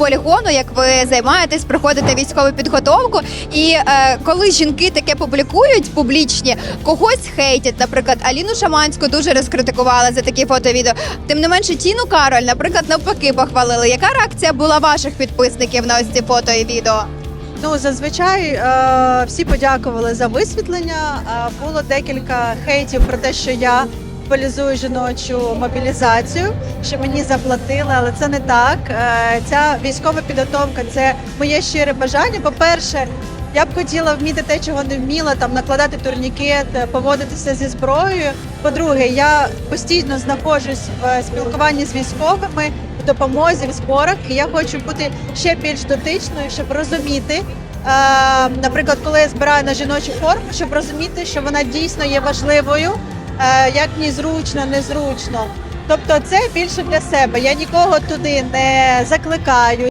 полігону, як ви займаєтесь, проходите військову підготовку. І е, коли жінки таке публікують публічні, когось хейтять. Наприклад, Аліну Шаманську дуже розкритикували за такі фото-відео. Тим не менше, Тіну Кароль, наприклад, навпаки, похвалили. Яка реакція була ваших підписників на ось ці фото і відео? Ну зазвичай е, всі подякували за висвітлення. Е, було декілька хейтів про те, що я полізую жіночу мобілізацію, що мені заплатили, але це не так. Е, ця військова підготовка це моє щире бажання. По-перше, я б хотіла вміти те, чого не вміла, там накладати турнікет, е, поводитися зі зброєю. По-друге, я постійно знаходжусь в е, спілкуванні з військовими, в допомозі, в зборах, і я хочу бути ще більш дотичною, щоб розуміти. Наприклад, коли я збираю на жіночу форму, щоб розуміти, що вона дійсно є важливою, як мені зручно, незручно. Тобто, це більше для себе. Я нікого туди не закликаю.